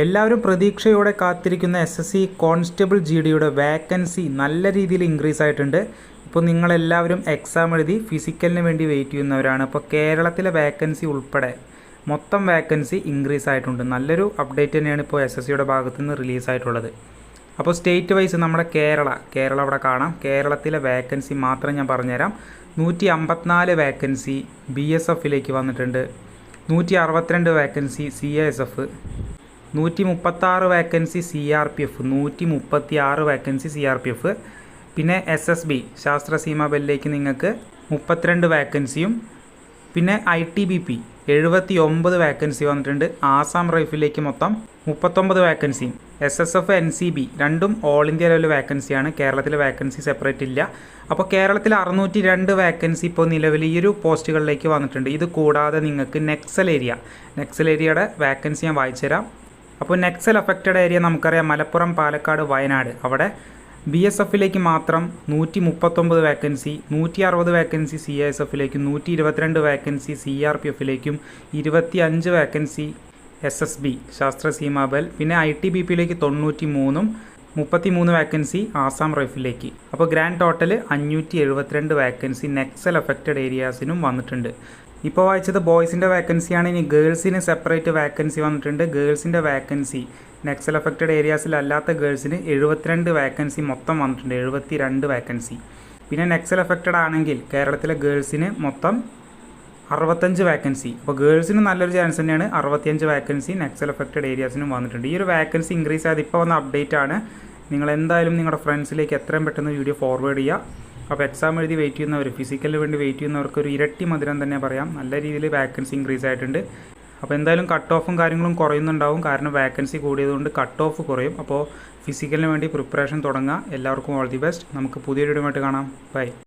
എല്ലാവരും പ്രതീക്ഷയോടെ കാത്തിരിക്കുന്ന S S C constable G ഡിയുടെ വേക്കൻസി നല്ല രീതിയിൽ ഇൻക്രീസ് ആയിട്ടുണ്ട്. ഇപ്പോൾ നിങ്ങളെല്ലാവരും എക്സാം എഴുതി ഫിസിക്കലിന് വേണ്ടി വെയിറ്റ് ചെയ്യുന്നവരാണ്. അപ്പോൾ കേരളത്തിലെ വേക്കൻസി ഉൾപ്പെടെ മൊത്തം വേക്കൻസി ഇൻക്രീസ് ആയിട്ടുണ്ട്. നല്ലൊരു അപ്ഡേറ്റ് തന്നെയാണ് ഇപ്പോൾ എസ് എസ് സിയുടെ ഭാഗത്ത് നിന്ന് റിലീസ് ആയിട്ടുള്ളത്. അപ്പോൾ സ്റ്റേറ്റ് വൈസ് നമ്മുടെ കേരള കേരളം അവിടെ കാണാം. കേരളത്തിലെ വേക്കൻസി മാത്രം ഞാൻ പറഞ്ഞുതരാം. നൂറ്റി അമ്പത്തിനാല് വേക്കൻസി ബി എസ് എഫിലേക്ക് വന്നിട്ടുണ്ട്. നൂറ്റി അറുപത്തിരണ്ട് വേക്കൻസി സി എസ് എഫ് നൂറ്റി മുപ്പത്താറ് vacancy C R P F നൂറ്റി മുപ്പത്തി ആറ് vacancy C R P F പിന്നെ S S B Sashastra Seema ബെല്ലിലേക്ക് നിങ്ങൾക്ക് മുപ്പത്തിരണ്ട് വാക്കൻസിയും പിന്നെ ഐ ടി ബി പി എഴുപത്തി ഒമ്പത് വാക്കൻസി വന്നിട്ടുണ്ട്. ആസാം റൈഫിലേക്ക് മൊത്തം മുപ്പത്തൊമ്പത് വാക്കൻസിയും S S F N C B രണ്ടും ഓൾ ഇന്ത്യ ലെവൽ വാക്കൻസിയാണ് കേരളത്തിലെ വാക്കൻസി സെപ്പറേറ്റ് ഇല്ല. അപ്പോൾ കേരളത്തിൽ അറുന്നൂറ്റി രണ്ട് വാക്കൻസി ഇപ്പോൾ നിലവിൽ ഈ ഒരു പോസ്റ്റുകളിലേക്ക് വന്നിട്ടുണ്ട്. ഇത് കൂടാതെ നിങ്ങൾക്ക് നെക്സൽ ഏരിയ നെക്സൽ ഏരിയയുടെ വാക്കൻസി ഞാൻ വായിച്ചു തരാം അപ്പോൾ നെക്സൽ അഫക്റ്റഡ് ഏരിയ നമുക്കറിയാം. മലപ്പുറം പാലക്കാട് വയനാട്. അവിടെ ബി എസ് എഫിലേക്ക് മാത്രം നൂറ്റി മുപ്പത്തൊമ്പത് വേക്കൻസി നൂറ്റി അറുപത് വേക്കൻസി സി എസ് എഫിലേക്കും നൂറ്റി ഇരുപത്തിരണ്ട് വേക്കൻസി സി ആർ പി എഫിലേക്കും ഇരുപത്തി അഞ്ച് വേക്കൻസി എസ് എസ് ബി ശാസ്ത്ര സീമാബൽ പിന്നെ ഐ ടി ബി പിയിലേക്ക് തൊണ്ണൂറ്റി മൂന്നും മുപ്പത്തി മൂന്ന് വാക്കൻസി ആസാം റൈഫിലേക്ക് അപ്പോൾ ഗ്രാൻഡ് ടോട്ടൽ അഞ്ഞൂറ്റി എഴുപത്തിരണ്ട് വാക്കൻസി നെക്സൽ അഫക്റ്റഡ് ഏരിയാസിനും വന്നിട്ടുണ്ട്. ഇപ്പോൾ വായിച്ചത് ബോയ്സിന്റെ വേക്കൻസിയാണ്. ഇനി ഗേൾസിന് സെപ്പറേറ്റ് വാക്കൻസി വന്നിട്ടുണ്ട്. ഗേൾസിന്റെ വാക്കൻസി നെക്സൽ അഫക്റ്റഡ് ഏരിയാസിലല്ലാത്ത ഗേൾസിന് എഴുപത്തിരണ്ട് വാക്കൻസി മൊത്തം വന്നിട്ടുണ്ട്. എഴുപത്തി രണ്ട് വാക്കൻസി. പിന്നെ നെക്സൽ അഫക്റ്റഡ് ആണെങ്കിൽ കേരളത്തിലെ ഗേൾസിന് മൊത്തം അറുപത്തഞ്ച് വാക്കൻസി. അപ്പോൾ ഗേൾസിന് നല്ലൊരു ചാൻസ് തന്നെയാണ്. അറുപത്തിയഞ്ച് വാക്കൻസി നെക്സൽ അഫക്റ്റഡ് ഏരിയാസിനും വന്നിട്ടുണ്ട്. ഈ ഒരു വാക്കൻസി ഇൻക്രീസ് ആയത് ഇപ്പോൾ വന്ന അപ്ഡേറ്റ് ആണ് നിങ്ങൾ എന്തായാലും നിങ്ങളുടെ ഫ്രണ്ട്സിലേക്ക് എത്രയും പെട്ടെന്ന് വീഡിയോ ഫോർവേഡ് ചെയ്യുക. അപ്പോൾ എക്സാം എഴുതി വെയിറ്റ് ചെയ്യുന്നവർ ഫിസിക്കലിന് വേണ്ടി വെയിറ്റ് ചെയ്യുന്നവർക്ക് ഒരു ഇരട്ടി മധുരം തന്നെ പറയാം. നല്ല രീതിയിൽ വാക്കൻസി ഇൻക്രീസ് ആയിട്ടുണ്ട്. അപ്പോൾ എന്തായാലും കട്ട് ഓഫും കാര്യങ്ങളും കുറയുന്നുണ്ടാവും. കാരണം വാക്കൻസി കൂടിയതുകൊണ്ട് കട്ട് ഓഫ് കുറയും. അപ്പോൾ ഫിസിക്കലിന് വേണ്ടി പ്രിപ്പറേഷൻ തുടങ്ങുക എല്ലാവർക്കും ഓൾ ദി ബെസ്റ്റ് നമുക്ക് പുതിയൊരു വീഡിയോ കാണാം. ബൈ